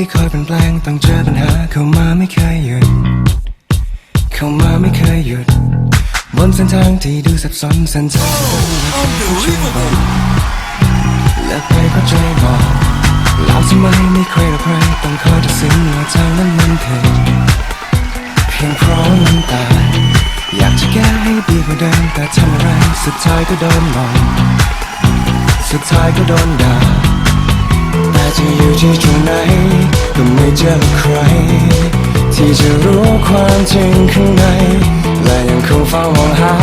ที่คอยเปลี่ยนแปลงต้องเจอปัญหาเข้ามาไม่เคยหยุด เข้ามาไม่เคยหยุด บนเส้นทางที่ดูสับสนเส้นทางที่ช่วยบอกเลิกไปเพราะใจบอกแล้วทำไมไม่ใครหรอกใครต้องคอยตัดสินว่าทางนั้นมันผิดเพียงเพราะน้ำตาอยากจะแก้ให้ดีกว่าเดิมแต่ทำอะไรสุดท้ายก็โดนมองสุดท้ายก็โดนด่า จะอยู่ที่ตรงไหนก็ไม่เจอใคร ที่จะรู้ความจริงข้างใน และยังคงเฝ้ามองหา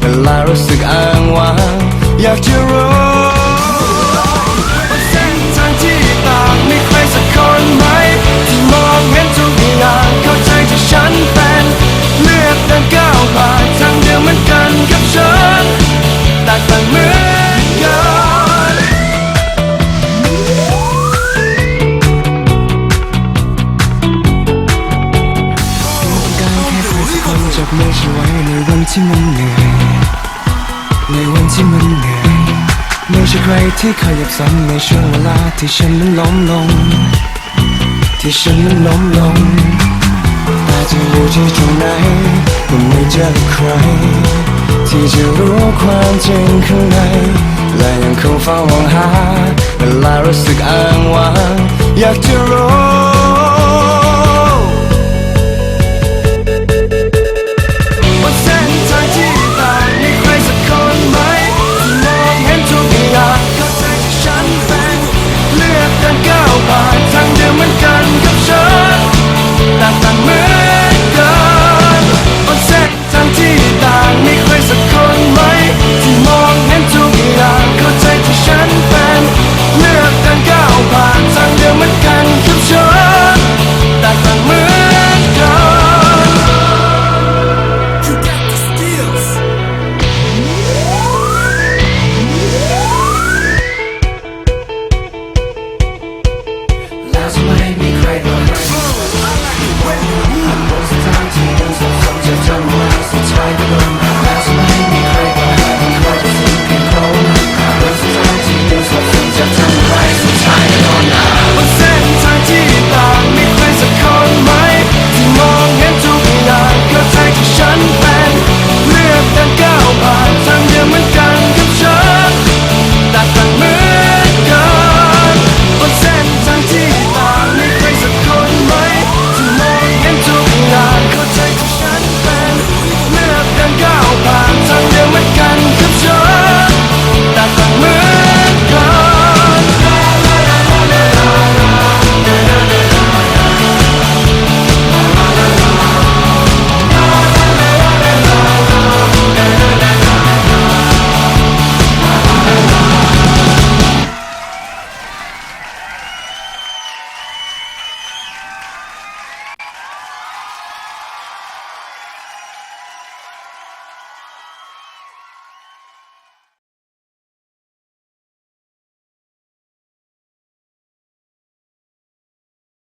เวลารู้สึกอ้างว้างอยากจะรู้ ที่มันเหนื่อยในวันที่มันเหนื่อยไม่ใช่ใครที่ขยับซ้ำในช่วงเวลาที่ฉันนั้นล้มลง ที่ฉันนั้นล้มลงแต่จะอยู่ที่ตรงไหนก็ไม่เจอใคร ที่จะรู้ความจริงข้างในและยังคงเฝ้ามองหาเวลารู้สึกอ้างว้าง บนเส้นทางที่ยัง